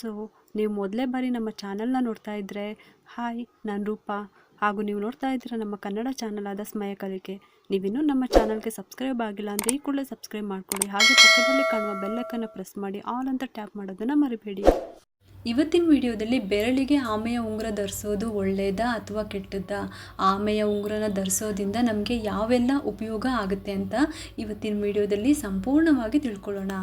So ನೀವು ಮೊದಲೇ ಬಾರಿ ನಮ್ಮ ಚಾನಲ್ನ ನೋಡ್ತಾ ಇದ್ದರೆ ಹಾಯ್ ನಾನು ರೂಪಾ. ಹಾಗೂ ನೀವು ನೋಡ್ತಾ ಇದ್ದೀರ ನಮ್ಮ ಕನ್ನಡ ಚಾನಲ್ ಆದ ಸ್ಮಯ ಕಲಿಕೆ. ನೀವಿನ್ನೂ ನಮ್ಮ ಚಾನಲ್ಗೆ ಸಬ್ಸ್ಕ್ರೈಬ್ ಆಗಿಲ್ಲ ಅಂದರೆ ಈ ಕೂಡಲೇ ಸಬ್ಸ್ಕ್ರೈಬ್ ಮಾಡ್ಕೊಳ್ಳಿ. ಹಾಗೆ ಪಕ್ಕದಲ್ಲಿ ಕಾಣುವ ಬೆಲ್ಲಕ್ಕನ್ನು ಪ್ರೆಸ್ ಮಾಡಿ. ಆಲ್ ಅಂತ ಟ್ಯಾಪ್ ಮಾಡೋದನ್ನು ಮರಿಬೇಡಿ. ಇವತ್ತಿನ ವಿಡಿಯೋದಲ್ಲಿ ಬೆರಳಿಗೆ ಆಮೆಯ ಉಂಗುರ ಧರಿಸೋದು ಒಳ್ಳೆಯದಾ ಅಥವಾ ಕೆಟ್ಟದ್ದಾ? ಆಮೆಯ ಉಂಗುರನ ಧರಿಸೋದ್ರಿಂದ ನಮಗೆ ಯಾವೆಲ್ಲ ಉಪಯೋಗ ಆಗುತ್ತೆ ಅಂತ ಇವತ್ತಿನ ವಿಡಿಯೋದಲ್ಲಿ ಸಂಪೂರ್ಣವಾಗಿ ತಿಳ್ಕೊಳ್ಳೋಣ.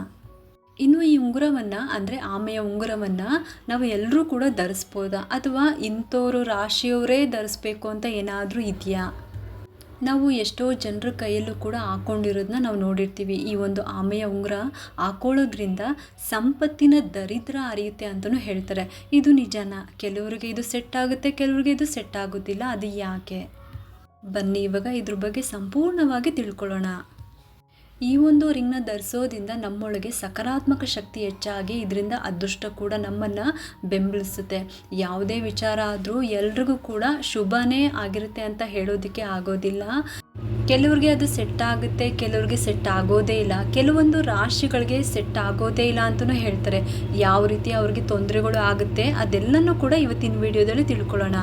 ಇನ್ನು ಈ ಉಂಗುರವನ್ನು, ಅಂದರೆ ಆಮೆಯ ಉಂಗುರವನ್ನು ನಾವು ಎಲ್ಲರೂ ಕೂಡ ಧರಿಸ್ಬೋದಾ? ಅಥವಾ ಇಂಥವ್ರು ರಾಶಿಯವರೇ ಧರಿಸ್ಬೇಕು ಅಂತ ಏನಾದರೂ ಇದೆಯಾ? ನಾವು ಎಷ್ಟೋ ಜನರ ಕೈಯಲ್ಲೂ ಕೂಡ ಹಾಕ್ಕೊಂಡಿರೋದನ್ನ ನಾವು ನೋಡಿರ್ತೀವಿ. ಈ ಒಂದು ಆಮೆಯ ಉಂಗುರ ಹಾಕೊಳ್ಳೋದ್ರಿಂದ ಸಂಪತ್ತಿನ ದರಿದ್ರ ಅರಿಯುತ್ತೆ ಅಂತಲೂ ಹೇಳ್ತಾರೆ. ಇದು ನಿಜಾನ? ಕೆಲವರಿಗೆ ಇದು ಸೆಟ್ ಆಗುತ್ತೆ, ಕೆಲವರಿಗೆ ಇದು ಸೆಟ್ ಆಗೋದಿಲ್ಲ. ಅದು ಯಾಕೆ? ಬನ್ನಿ, ಇವಾಗ ಇದ್ರ ಬಗ್ಗೆ ಸಂಪೂರ್ಣವಾಗಿ ತಿಳ್ಕೊಳ್ಳೋಣ. ಈ ಒಂದು ರಿಂಗ್ನ ಧರಿಸೋದ್ರಿಂದ ನಮ್ಮೊಳಗೆ ಸಕಾರಾತ್ಮಕ ಶಕ್ತಿ ಹೆಚ್ಚಾಗಿ ಇದರಿಂದ ಅದೃಷ್ಟ ಕೂಡ ನಮ್ಮನ್ನು ಬೆಂಬಲಿಸುತ್ತೆ. ಯಾವುದೇ ವಿಚಾರ ಆದರೂ ಎಲ್ರಿಗೂ ಕೂಡ ಶುಭನೇ ಆಗಿರುತ್ತೆ ಅಂತ ಹೇಳೋದಕ್ಕೆ ಆಗೋದಿಲ್ಲ. ಕೆಲವ್ರಿಗೆ ಅದು ಸೆಟ್ ಆಗುತ್ತೆ, ಕೆಲವ್ರಿಗೆ ಸೆಟ್ ಆಗೋದೇ ಇಲ್ಲ. ಕೆಲವೊಂದು ರಾಶಿಗಳಿಗೆ ಸೆಟ್ ಆಗೋದೇ ಇಲ್ಲ ಅಂತಲೂ ಹೇಳ್ತಾರೆ. ಯಾವ ರೀತಿ ಅವ್ರಿಗೆ ತೊಂದರೆಗಳು ಆಗುತ್ತೆ ಅದೆಲ್ಲನೂ ಕೂಡ ಇವತ್ತಿನ ವಿಡಿಯೋದಲ್ಲಿ ತಿಳ್ಕೊಳ್ಳೋಣ.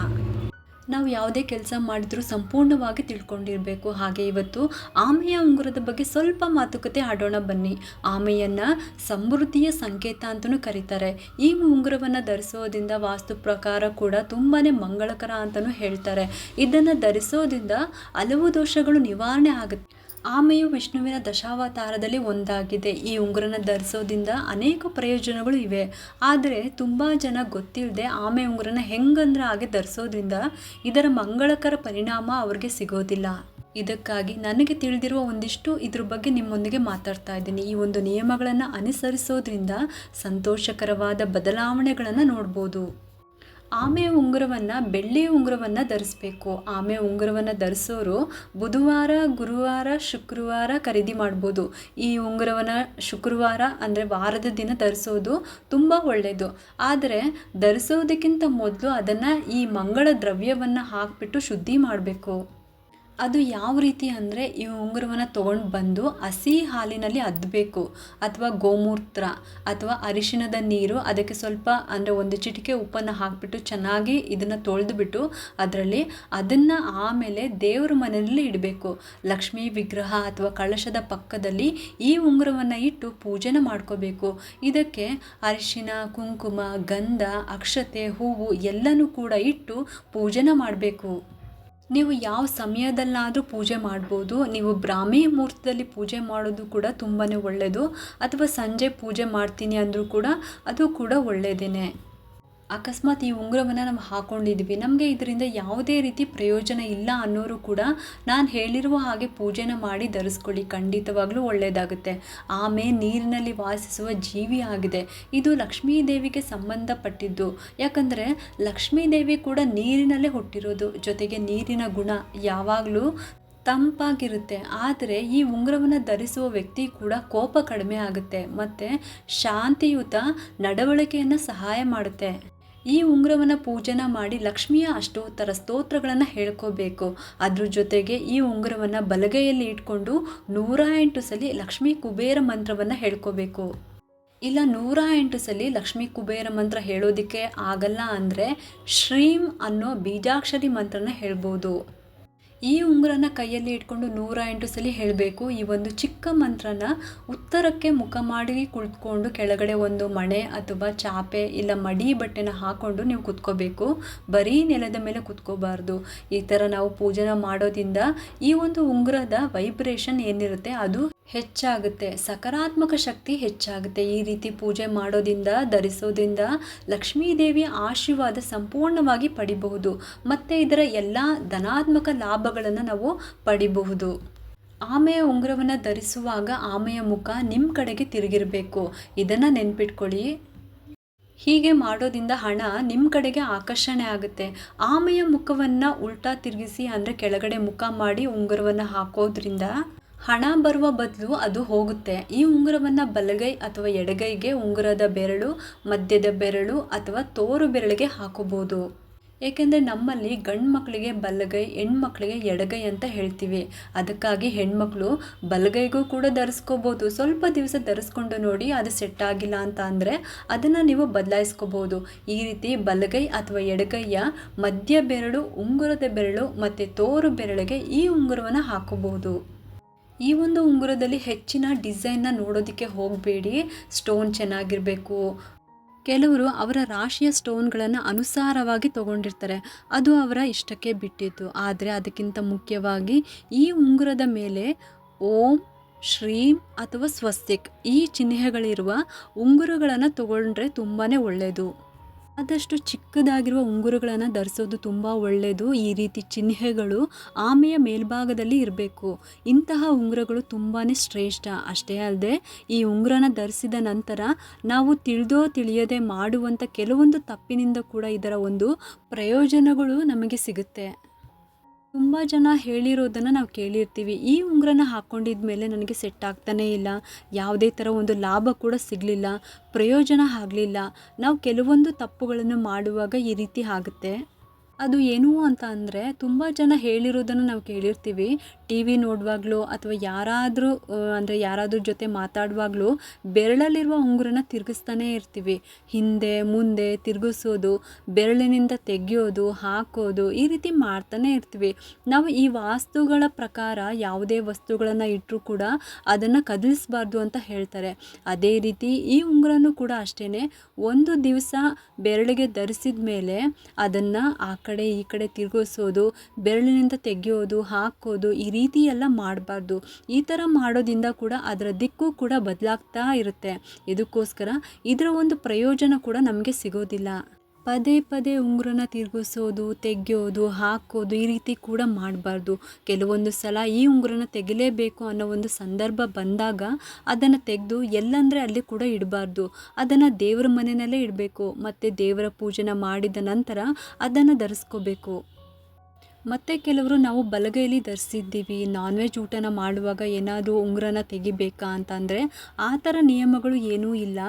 ನಾವು ಯಾವುದೇ ಕೆಲಸ ಮಾಡಿದ್ರೂ ಸಂಪೂರ್ಣವಾಗಿ ತಿಳ್ಕೊಂಡಿರಬೇಕು. ಹಾಗೆ ಇವತ್ತು ಆಮೆಯ ಉಂಗುರದ ಬಗ್ಗೆ ಸ್ವಲ್ಪ ಮಾತುಕತೆ ಆಡೋಣ ಬನ್ನಿ. ಆಮೆಯನ್ನು ಸಮೃದ್ಧಿಯ ಸಂಕೇತ ಅಂತಲೂ ಕರೀತಾರೆ. ಈ ಉಂಗುರವನ್ನು ಧರಿಸೋದ್ರಿಂದ ವಾಸ್ತು ಪ್ರಕಾರ ಕೂಡ ತುಂಬಾ ಮಂಗಳಕರ ಅಂತಲೂ ಹೇಳ್ತಾರೆ. ಇದನ್ನು ಧರಿಸೋದ್ರಿಂದ ಹಲವು ದೋಷಗಳು ನಿವಾರಣೆ ಆಗುತ್ತೆ. ಆಮೆಯು ವಿಷ್ಣುವಿನ ದಶಾವತಾರದಲ್ಲಿ ಒಂದಾಗಿದೆ. ಈ ಉಂಗುರನ ಧರಿಸೋದ್ರಿಂದ ಅನೇಕ ಪ್ರಯೋಜನಗಳು ಇವೆ. ಆದರೆ ತುಂಬ ಜನ ಗೊತ್ತಿಲ್ಲದೆ ಆಮೆ ಉಂಗುರನ ಹೆಂಗಂದ್ರೆ ಹಾಗೆ ಧರಿಸೋದ್ರಿಂದ ಇದರ ಮಂಗಳಕರ ಪರಿಣಾಮ ಅವ್ರಿಗೆ ಸಿಗೋದಿಲ್ಲ. ಇದಕ್ಕಾಗಿ ನನಗೆ ತಿಳಿದಿರುವ ಒಂದಿಷ್ಟು ಇದ್ರ ಬಗ್ಗೆ ನಿಮ್ಮೊಂದಿಗೆ ಮಾತಾಡ್ತಾ ಇದ್ದೀನಿ. ಈ ಒಂದು ನಿಯಮಗಳನ್ನು ಅನುಸರಿಸೋದ್ರಿಂದ ಸಂತೋಷಕರವಾದ ಬದಲಾವಣೆಗಳನ್ನು ನೋಡ್ಬೋದು. ಆಮೆ ಉಂಗುರವನ್ನು, ಬೆಳ್ಳಿ ಉಂಗುರವನ್ನು ಧರಿಸ್ಬೇಕು. ಆಮೆ ಉಂಗುರವನ್ನು ಧರಿಸೋರು ಬುಧವಾರ, ಗುರುವಾರ, ಶುಕ್ರವಾರ ಖರೀದಿ ಮಾಡ್ಬೋದು. ಈ ಉಂಗುರವನ್ನು ಶುಕ್ರವಾರ ಅಂದರೆ ವಾರದ ದಿನ ಧರಿಸೋದು ತುಂಬ ಒಳ್ಳೆಯದು ಆದರೆ ಧರಿಸೋದಕ್ಕಿಂತ ಮೊದಲು ಅದನ್ನು ಈ ಮಂಗಳ ದ್ರವ್ಯವನ್ನು ಹಾಕಿಬಿಟ್ಟು ಶುದ್ಧಿ ಮಾಡಬೇಕು. ಅದು ಯಾವ ರೀತಿ ಅಂದರೆ ಈ ಉಂಗುರವನ್ನು ತೊಗೊಂಡು ಬಂದು ಹಸಿ ಹಾಲಿನಲ್ಲಿ ಅದ್ದಬೇಕು ಅಥವಾ ಗೋಮೂತ್ರ, ಅಥವಾ ಅರಿಶಿಣದ ನೀರು, ಅದಕ್ಕೆ ಸ್ವಲ್ಪ ಅಂದರೆ ಒಂದು ಚಿಟಿಕೆ ಉಪ್ಪನ್ನು ಹಾಕಿಬಿಟ್ಟು ಚೆನ್ನಾಗಿ ಇದನ್ನು ತೊಳೆದುಬಿಟ್ಟು ಅದರಲ್ಲಿ ಅದನ್ನು ಆಮೇಲೆ ದೇವ್ರ ಮನೆಯಲ್ಲಿ ಇಡಬೇಕು. ಲಕ್ಷ್ಮೀ ವಿಗ್ರಹ ಅಥವಾ ಕಳಶದ ಪಕ್ಕದಲ್ಲಿ ಈ ಉಂಗುರವನ್ನು ಇಟ್ಟು ಪೂಜೆನ ಮಾಡ್ಕೋಬೇಕು. ಇದಕ್ಕೆ ಅರಿಶಿನ ಕುಂಕುಮ, ಗಂಧ, ಅಕ್ಷತೆ, ಹೂವು ಎಲ್ಲನೂ ಕೂಡ ಇಟ್ಟು ಪೂಜೆನ ಮಾಡಬೇಕು. ನೀವು ಯಾವ ಸಮಯದಲ್ಲಾದರೂ ಪೂಜೆ ಮಾಡ್ಬೋದು. ನೀವು ಬ್ರಾಹ್ಮಿ ಮುಹೂರ್ತದಲ್ಲಿ ಪೂಜೆ ಮಾಡೋದು ಕೂಡ ತುಂಬಾ ಒಳ್ಳೆಯದು ಅಥವಾ ಸಂಜೆ ಪೂಜೆ ಮಾಡ್ತೀನಿ ಅಂದರೂ ಕೂಡ ಅದು ಕೂಡ ಒಳ್ಳೆಯದೇ ಅಕಸ್ಮಾತ್ ಈ ಉಂಗುರವನ್ನು ನಾವು ಹಾಕ್ಕೊಂಡಿದ್ವಿ ನಮಗೆ ಇದರಿಂದ ಯಾವುದೇ ರೀತಿ ಪ್ರಯೋಜನ ಇಲ್ಲ ಅನ್ನೋರು ಕೂಡ ನಾನು ಹೇಳಿರುವ ಹಾಗೆ ಪೂಜೆನ ಮಾಡಿ ಧರಿಸ್ಕೊಳ್ಳಿ. ಖಂಡಿತವಾಗ್ಲೂ ಒಳ್ಳೆಯದಾಗುತ್ತೆ ಆಮೆ ನೀರಿನಲ್ಲಿ ವಾಸಿಸುವ ಜೀವಿ ಆಗಿದೆ. ಇದು ಲಕ್ಷ್ಮೀ ದೇವಿಗೆ ಸಂಬಂಧಪಟ್ಟಿದ್ದು. ಯಾಕಂದರೆ ಲಕ್ಷ್ಮೀ ದೇವಿ ಕೂಡ ನೀರಿನಲ್ಲೇ ಹುಟ್ಟಿರೋದು. ಜೊತೆಗೆ ನೀರಿನ ಗುಣ ಯಾವಾಗಲೂ ತಂಪಾಗಿರುತ್ತೆ. ಆದರೆ ಈ ಉಂಗುರವನ್ನು ಧರಿಸುವ ವ್ಯಕ್ತಿ ಕೂಡ ಕೋಪ ಕಡಿಮೆ ಆಗುತ್ತೆ. ಮತ್ತು ಶಾಂತಿಯುತ ನಡವಳಿಕೆಯನ್ನು ಸಹಾಯ ಮಾಡುತ್ತೆ. ಈ ಉಂಗುರವನ್ನು ಪೂಜನ ಮಾಡಿ ಲಕ್ಷ್ಮಿಯ ಅಷ್ಟೋತ್ತರ ಸ್ತೋತ್ರಗಳನ್ನು ಹೇಳ್ಕೋಬೇಕು. ಅದ್ರ ಜೊತೆಗೆ ಈ ಉಂಗುರವನ್ನು ಬಲಗೈಯಲ್ಲಿ ಇಟ್ಕೊಂಡು ನೂರ ಎಂಟು ಸಲ ಲಕ್ಷ್ಮಿ ಕುಬೇರ ಮಂತ್ರವನ್ನು ಹೇಳ್ಕೋಬೇಕು. ಇಲ್ಲ, ನೂರ ಎಂಟು ಸಲ ಲಕ್ಷ್ಮೀ ಕುಬೇರ ಮಂತ್ರ ಹೇಳೋದಿಕ್ಕೆ ಆಗಲ್ಲ ಅಂದರೆ ಶ್ರೀಂ ಅನ್ನೋ ಬೀಜಾಕ್ಷರಿ ಮಂತ್ರನ ಹೇಳ್ಬೋದು. ಈ ಉಂಗುರನ ಕೈಯಲ್ಲಿ ಇಟ್ಕೊಂಡು ನೂರ ಎಂಟು ಸಲ ಹೇಳಬೇಕು. ಈ ಒಂದು ಚಿಕ್ಕ ಮಂತ್ರನ ಉತ್ತರಕ್ಕೆ ಮುಖ ಮಾಡಿ ಕುಳಿತುಕೊಂಡು ಕೆಳಗಡೆ ಒಂದು ಮಣೆ ಅಥವಾ ಚಾಪೆ ಇಲ್ಲ ಮಡಿ ಬಟ್ಟೆನ ಹಾಕ್ಕೊಂಡು ನೀವು ಕುತ್ಕೋಬೇಕು. ಬರೀ ನೆಲದ ಮೇಲೆ ಕುತ್ಕೋಬಾರ್ದು. ಈ ಥರ ನಾವು ಪೂಜನ ಮಾಡೋದ್ರಿಂದ ಈ ಒಂದು ಉಂಗುರದ ವೈಬ್ರೇಷನ್ ಏನಿರುತ್ತೆ ಅದು ಹೆಚ್ಚಾಗುತ್ತೆ. ಸಕಾರಾತ್ಮಕ ಶಕ್ತಿ ಹೆಚ್ಚಾಗುತ್ತೆ. ಈ ರೀತಿ ಪೂಜೆ ಮಾಡೋದಿಂದ ಧರಿಸೋದ್ರಿಂದ ಲಕ್ಷ್ಮೀ ದೇವಿಯ ಆಶೀರ್ವಾದ ಸಂಪೂರ್ಣವಾಗಿ ಪಡಿಬಹುದು. ಮತ್ತು ಇದರ ಎಲ್ಲ ಧನಾತ್ಮಕ ಲಾಭಗಳನ್ನು ನಾವು ಪಡಿಬಹುದು. ಆಮೆಯ ಉಂಗುರವನ್ನು ಧರಿಸುವಾಗ ಆಮೆಯ ಮುಖ ನಿಮ್ಮ ಕಡೆಗೆ ತಿರುಗಿರಬೇಕು. ಇದನ್ನು ನೆನ್ಪಿಟ್ಕೊಳ್ಳಿ. ಹೀಗೆ ಮಾಡೋದಿಂದ ಹಣ ನಿಮ್ಮ ಕಡೆಗೆ ಆಕರ್ಷಣೆ ಆಗುತ್ತೆ. ಆಮೆಯ ಮುಖವನ್ನು ಉಲ್ಟಾ ತಿರುಗಿಸಿ ಅಂದರೆ ಕೆಳಗಡೆ ಮುಖ ಮಾಡಿ ಉಂಗುರವನ್ನು ಹಾಕೋದ್ರಿಂದ ಹಣ ಬರುವ ಬದಲು ಅದು ಹೋಗುತ್ತೆ. ಈ ಉಂಗುರವನ್ನು ಬಲಗೈ ಅಥವಾ ಎಡಗೈಗೆ ಉಂಗುರದ ಬೆರಳು ಮಧ್ಯದ ಬೆರಳು ಅಥವಾ ತೋರು ಬೆರಳಿಗೆ ಹಾಕೋಬೋದು. ಏಕೆಂದರೆ ನಮ್ಮಲ್ಲಿ ಗಂಡು ಮಕ್ಕಳಿಗೆ ಬಲಗೈ ಹೆಣ್ಮಕ್ಳಿಗೆ ಎಡಗೈ ಅಂತ ಹೇಳ್ತೀವಿ. ಅದಕ್ಕಾಗಿ ಹೆಣ್ಮಕ್ಳು ಬಲಗೈಗೂ ಕೂಡ ಧರಿಸ್ಕೋಬೋದು. ಸ್ವಲ್ಪ ದಿವಸ ಧರಿಸ್ಕೊಂಡು ನೋಡಿ ಅದು ಸೆಟ್ ಆಗಿಲ್ಲ ಅಂತ ಅಂದರೆ ಅದನ್ನು ನೀವು ಬದಲಾಯಿಸ್ಕೋಬೋದು. ಈ ರೀತಿ ಬಲಗೈ ಅಥವಾ ಎಡಗೈಯ ಮಧ್ಯ ಬೆರಳು, ಉಂಗುರದ ಬೆರಳು ಮತ್ತು ತೋರು ಬೆರಳಿಗೆ ಈ ಉಂಗುರವನ್ನು ಹಾಕೋಬಹುದು ಈ ಒಂದು ಉಂಗುರದಲ್ಲಿ ಹೆಚ್ಚಿನ ಡಿಸೈನ್ನ ನೋಡೋದಕ್ಕೆ ಹೋಗಬೇಡಿ. ಸ್ಟೋನ್ ಚೆನ್ನಾಗಿರಬೇಕು. ಕೆಲವರು ಅವರ ರಾಶಿಯ ಸ್ಟೋನ್ಗಳನ್ನು ಅನುಸಾರವಾಗಿ ತಗೊಂಡಿರ್ತಾರೆ. ಅದು ಅವರ ಇಷ್ಟಕ್ಕೆ ಬಿಟ್ಟಿತ್ತು. ಆದರೆ ಅದಕ್ಕಿಂತ ಮುಖ್ಯವಾಗಿ ಈ ಉಂಗುರದ ಮೇಲೆ ಓಂ, ಶ್ರೀಂ ಅಥವಾ ಸ್ವಸ್ತಿಕ್ ಈ ಚಿಹ್ನೆಗಳಿರುವ ಉಂಗುರಗಳನ್ನು ತಗೊಂಡ್ರೆ ತುಂಬಾ ಒಳ್ಳೆಯದು ಆದಷ್ಟು ಚಿಕ್ಕದಾಗಿರುವ ಉಂಗುರಗಳನ್ನು ಧರಿಸೋದು ತುಂಬ ಒಳ್ಳೆಯದು ಈ ರೀತಿ ಚಿಹ್ನೆಗಳು ಆಮೆಯ ಮೇಲ್ಭಾಗದಲ್ಲಿ ಇರಬೇಕು. ಇಂತಹ ಉಂಗುರಗಳು ತುಂಬಾ ಶ್ರೇಷ್ಠ. ಅಷ್ಟೇ ಅಲ್ಲದೆ ಈ ಉಂಗುರನ ಧರಿಸಿದ ನಂತರ ನಾವು ತಿಳಿದೋ ತಿಳಿಯದೆ ಮಾಡುವಂಥ ಕೆಲವೊಂದು ತಪ್ಪಿನಿಂದ ಕೂಡ ಇದರ ಒಂದು ಪ್ರಯೋಜನಗಳು ನಮಗೆ ಸಿಗುತ್ತೆ. ತುಂಬ ಜನ ಹೇಳಿರೋದನ್ನು ನಾವು ಕೇಳಿರ್ತೀವಿ. ಈ ಉಂಗುರನ ಹಾಕ್ಕೊಂಡಿದ್ದ ಮೇಲೆ ನನಗೆ ಸೆಟ್ ಆಗ್ತಾನೇ ಇಲ್ಲ. ಯಾವುದೇ ಥರ ಒಂದು ಲಾಭ ಕೂಡ ಸಿಗಲಿಲ್ಲ. ಪ್ರಯೋಜನ ಆಗಲಿಲ್ಲ. ನಾವು ಕೆಲವೊಂದು ತಪ್ಪುಗಳನ್ನು ಮಾಡುವಾಗ ಈ ರೀತಿ ಆಗುತ್ತೆ. ಅದು ಏನು ಅಂತ ಅಂದರೆ ತುಂಬ ಜನ ಹೇಳಿರೋದನ್ನು ನಾವು ಕೇಳಿರ್ತೀವಿ. ಟಿ ವಿ ನೋಡುವಾಗಲೂ ಅಥವಾ ಯಾರಾದರೂ ಅಂದರೆ ಯಾರಾದ್ರ ಜೊತೆ ಮಾತಾಡುವಾಗಲೂ ಬೆರಳಲ್ಲಿರುವ ಉಂಗುರನ ತಿರುಗಿಸ್ತಾನೇ ಇರ್ತೀವಿ. ಹಿಂದೆ, ಮುಂದೆ ತಿರುಗಿಸೋದು, ಬೆರಳಿನಿಂದ ತೆಗೆಯೋದು, ಹಾಕೋದು ಈ ರೀತಿ ಮಾಡ್ತಾನೆ ಇರ್ತೀವಿ. ನಾವು ಈ ವಾಸ್ತುಗಳ ಪ್ರಕಾರ ಯಾವುದೇ ವಸ್ತುಗಳನ್ನು ಇಟ್ಟರೂ ಕೂಡ ಅದನ್ನು ಕದಲಿಸಬಾರ್ದು ಅಂತ ಹೇಳ್ತಾರೆ. ಅದೇ ರೀತಿ ಈ ಉಂಗುರನೂ ಕೂಡ ಅಷ್ಟೇ ಒಂದು ದಿವಸ ಬೆರಳಿಗೆ ಧರಿಸಿದ ಮೇಲೆ ಅದನ್ನು ಆ ಕಡೆ ಈ ಕಡೆ ತಿರುಗಿಸೋದು, ಬೆರಳಿನಿಂದ ತೆಗೆಯೋದು, ಹಾಕೋದು ಈ ರೀತಿ ಎಲ್ಲ ಮಾಡಬಾರ್ದು. ಈ ಥರ ಮಾಡೋದಿಂದ ಕೂಡ ಅದರ ದಿಕ್ಕು ಕೂಡ ಬದಲಾಗ್ತಾ ಇರುತ್ತೆ. ಇದಕ್ಕೋಸ್ಕರ ಇದರ ಒಂದು ಪ್ರಯೋಜನ ಕೂಡ ನಮಗೆ ಸಿಗೋದಿಲ್ಲ. ಪದೇ ಪದೇ ಉಂಗುರನ ತಿರುಗಿಸೋದು, ತೆಗೆಯೋದು, ಹಾಕೋದು ಈ ರೀತಿ ಕೂಡ ಮಾಡಬಾರ್ದು. ಕೆಲವೊಂದು ಸಲ ಈ ಉಂಗುರನ ತೆಗಿಲೇಬೇಕು ಅನ್ನೋ ಒಂದು ಸಂದರ್ಭ ಬಂದಾಗ ಅದನ್ನು ತೆಗೆದು ಎಲ್ಲಂದರೆ ಅಲ್ಲಿ ಕೂಡ ಇಡಬಾರ್ದು. ಅದನ್ನು ದೇವರ ಮನೆಯಲ್ಲೇ ಇಡಬೇಕು. ಮತ್ತು ದೇವರ ಪೂಜೆನ ಮಾಡಿದ ನಂತರ ಅದನ್ನು ಧರಿಸ್ಕೋಬೇಕು. ಮತ್ತು ಕೆಲವರು ನಾವು ಬಲಗೈಲಿ ಧರಿಸಿದ್ದೀವಿ ನಾನ್ ವೆಜ್ ಊಟನ ಮಾಡುವಾಗ ಏನಾದರೂ ಉಂಗುರನ ತೆಗಿಬೇಕಾ ಅಂತಂದರೆ ಆ ಥರ ನಿಯಮಗಳು ಏನೂ ಇಲ್ಲ.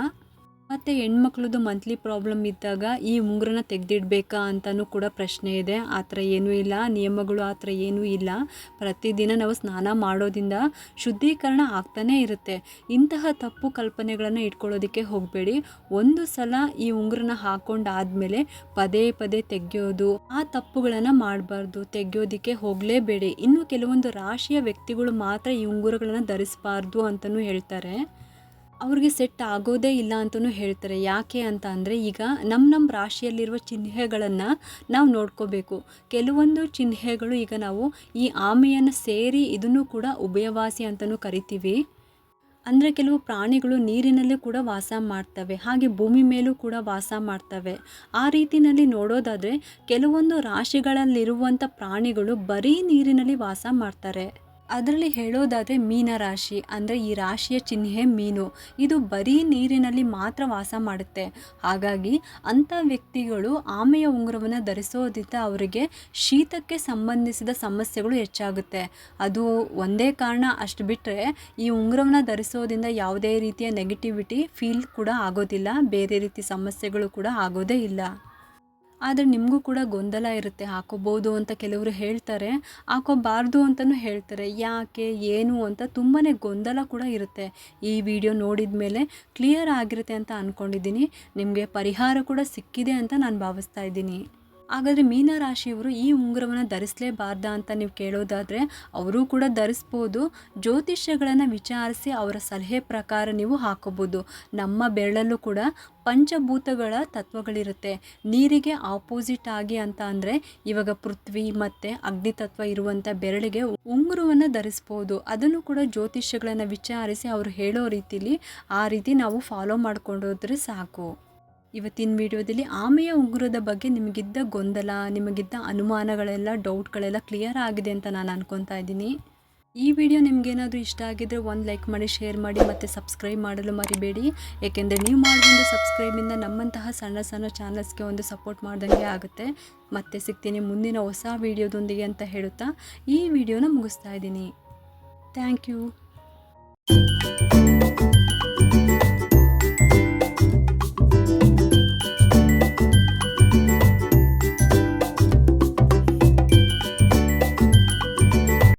ಮತ್ತು ಹೆಣ್ಮಕ್ಳದ್ದು ಮಂತ್ಲಿ ಪ್ರಾಬ್ಲಮ್ ಇದ್ದಾಗ ಈ ಉಂಗುರನ ತೆಗೆದಿಡ್ಬೇಕಾ ಅಂತಲೂ ಕೂಡ ಪ್ರಶ್ನೆ ಇದೆ. ಆ ಥರ ಏನೂ ಇಲ್ಲ. ನಿಯಮಗಳು ಆ ಥರ ಏನೂ ಇಲ್ಲ. ಪ್ರತಿದಿನ ನಾವು ಸ್ನಾನ ಮಾಡೋದಿಂದ ಶುದ್ಧೀಕರಣ ಆಗ್ತಾನೇ ಇರುತ್ತೆ. ಇಂತಹ ತಪ್ಪು ಕಲ್ಪನೆಗಳನ್ನು ಇಟ್ಕೊಳ್ಳೋದಕ್ಕೆ ಹೋಗಬೇಡಿ. ಒಂದು ಸಲ ಈ ಉಂಗುರನ ಹಾಕೊಂಡಾದ್ಮೇಲೆ ಪದೇ ಪದೇ ತೆಗೆಯೋದು, ಆ ತಪ್ಪುಗಳನ್ನು ಮಾಡಬಾರ್ದು, ತೆಗೆಯೋದಕ್ಕೆ ಹೋಗಲೇಬೇಡಿ. ಇನ್ನು ಕೆಲವೊಂದು ರಾಶಿಯ ವ್ಯಕ್ತಿಗಳು ಮಾತ್ರ ಈ ಉಂಗುರಗಳನ್ನು ಧರಿಸಬಾರ್ದು ಅಂತಲೂ ಹೇಳ್ತಾರೆ. ಅವ್ರಿಗೆ ಸೆಟ್ ಆಗೋದೇ ಇಲ್ಲ ಅಂತಲೂ ಹೇಳ್ತಾರೆ. ಯಾಕೆ ಅಂತ ಅಂದರೆ ಈಗ ನಮ್ಮ ನಮ್ಮ ರಾಶಿಯಲ್ಲಿರುವ ಚಿಹ್ನೆಗಳನ್ನು ನಾವು ನೋಡ್ಕೋಬೇಕು. ಕೆಲವೊಂದು ಚಿಹ್ನೆಗಳು ಈಗ ನಾವು ಈ ಆಮೆಯನ್ನು ಸೇರಿ ಇದನ್ನು ಕೂಡ ಉಭಯವಾಸಿ ಅಂತಲೂ ಕರಿತೀವಿ. ಅಂದರೆ ಕೆಲವು ಪ್ರಾಣಿಗಳು ನೀರಿನಲ್ಲೂ ಕೂಡ ವಾಸ ಮಾಡ್ತವೆ. ಹಾಗೆ ಭೂಮಿ ಮೇಲೂ ಕೂಡ ವಾಸ ಮಾಡ್ತವೆ. ಆ ರೀತಿಯಲ್ಲಿ ನೋಡೋದಾದರೆ ಕೆಲವೊಂದು ರಾಶಿಗಳಲ್ಲಿರುವಂಥ ಪ್ರಾಣಿಗಳು ಬರೀ ನೀರಿನಲ್ಲಿ ವಾಸ ಮಾಡ್ತಾರೆ. ಅದರಲ್ಲಿ ಹೇಳೋದಾದರೆ ಮೀನ ರಾಶಿ, ಅಂದರೆ ಈ ರಾಶಿಯ ಚಿಹ್ನೆ ಮೀನು. ಇದು ಬರೀ ನೀರಿನಲ್ಲಿ ಮಾತ್ರ ವಾಸ ಮಾಡುತ್ತೆ. ಹಾಗಾಗಿ ಅಂಥ ವ್ಯಕ್ತಿಗಳು ಆಮೆಯ ಉಂಗುರವನ್ನು ಧರಿಸೋದ್ರಿಂದ ಅವರಿಗೆ ಶೀತಕ್ಕೆ ಸಂಬಂಧಿಸಿದ ಸಮಸ್ಯೆಗಳು ಹೆಚ್ಚಾಗುತ್ತೆ. ಅದು ಒಂದೇ ಕಾರಣ ಅಷ್ಟು ಬಿಟ್ಟರೆ ಈ ಉಂಗುರವನ್ನು ಧರಿಸೋದ್ರಿಂದ ಯಾವುದೇ ರೀತಿಯ ನೆಗೆಟಿವಿಟಿ ಫೀಲ್ ಕೂಡ ಆಗೋದಿಲ್ಲ. ಬೇರೆ ರೀತಿ ಸಮಸ್ಯೆಗಳು ಕೂಡ ಆಗೋದೇ ಇಲ್ಲ. ಆದರೆ ನಿಮಗೂ ಕೂಡ ಗೊಂದಲ ಇರುತ್ತೆ, ಹಾಕೋಬೋದು ಅಂತ ಕೆಲವರು ಹೇಳ್ತಾರೆ, ಹಾಕೋಬಾರ್ದು ಅಂತಲೂ ಹೇಳ್ತಾರೆ. ಯಾಕೆ, ಏನು ಅಂತ ತುಂಬಾ ಗೊಂದಲ ಕೂಡ ಇರುತ್ತೆ. ಈ ವಿಡಿಯೋ ನೋಡಿದ ಮೇಲೆ ಕ್ಲಿಯರ್ ಆಗಿರುತ್ತೆ ಅಂತ ಅಂದ್ಕೊಂಡಿದ್ದೀನಿ ನಿಮಗೆ ಪರಿಹಾರ ಕೂಡ ಸಿಕ್ಕಿದೆ ಅಂತ ನಾನು ಭಾವಿಸ್ತಾ ಇದ್ದೀನಿ. ಹಾಗಾದರೆ ಮೀನರಾಶಿಯವರು ಈ ಉಂಗುರವನ್ನು ಧರಿಸಲೇಬಾರ್ದ ಅಂತ ನೀವು ಕೇಳೋದಾದರೆ ಅವರು ಕೂಡ ಧರಿಸ್ಬೋದು. ಜ್ಯೋತಿಷ್ಯಗಳನ್ನು ವಿಚಾರಿಸಿ ಅವರ ಸಲಹೆ ಪ್ರಕಾರ ನೀವು ಹಾಕೋಬೋದು. ನಮ್ಮ ಬೆರಳಲ್ಲೂ ಕೂಡ ಪಂಚಭೂತಗಳ ತತ್ವಗಳಿರುತ್ತೆ. ನೀರಿಗೆ ಆಪೋಸಿಟ್ ಆಗಿ ಅಂತ ಅಂದರೆ ಇವಾಗ ಪೃಥ್ವಿ ಮತ್ತು ಅಗ್ನಿ ತತ್ವ ಇರುವಂಥ ಬೆರಳಿಗೆ ಉಂಗುರವನ್ನು ಧರಿಸ್ಬೋದು. ಅದನ್ನು ಕೂಡ ಜ್ಯೋತಿಷ್ಯಗಳನ್ನು ವಿಚಾರಿಸಿ ಅವರು ಹೇಳೋ ರೀತಿಲಿ ಆ ರೀತಿ ನಾವು ಫಾಲೋ ಮಾಡ್ಕೊಂಡೋದ್ರೆ ಸಾಕು. ಇವತ್ತಿನ ವಿಡಿಯೋದಲ್ಲಿ ಆಮೆಯ ಉಂಗುರದ ಬಗ್ಗೆ ನಿಮಗಿದ್ದ ಗೊಂದಲ, ನಿಮಗಿದ್ದ ಅನುಮಾನಗಳೆಲ್ಲ, ಡೌಟ್ಗಳೆಲ್ಲ ಕ್ಲಿಯರ್ ಆಗಿದೆ ಅಂತ ನಾನು ಅನ್ಕೊತಾ ಇದ್ದೀನಿ. ಈ ವಿಡಿಯೋ ನಿಮಗೇನಾದರೂ ಇಷ್ಟ ಆಗಿದ್ದರೆ ಒಂದು ಲೈಕ್ ಮಾಡಿ, ಶೇರ್ ಮಾಡಿ ಮತ್ತು ಸಬ್ಸ್ಕ್ರೈಬ್ ಮಾಡಲು ಮರಿಬೇಡಿ. ಏಕೆಂದರೆ ನೀವು ಮಾಡಿದ ಸಬ್ಸ್ಕ್ರೈಬಿಂದ ನಮ್ಮಂತಹ ಸಣ್ಣ ಸಣ್ಣ ಚಾನಲ್ಸ್ಗೆ ಒಂದು ಸಪೋರ್ಟ್ ಮಾಡಿದಂಗೆ ಆಗುತ್ತೆ. ಮತ್ತೆ ಸಿಗ್ತೀನಿ ಮುಂದಿನ ಹೊಸ ವಿಡಿಯೋದೊಂದಿಗೆ ಅಂತ ಹೇಳುತ್ತಾ ಈ ವಿಡಿಯೋನ ಮುಗಿಸ್ತಾ ಇದ್ದೀನಿ. Thank you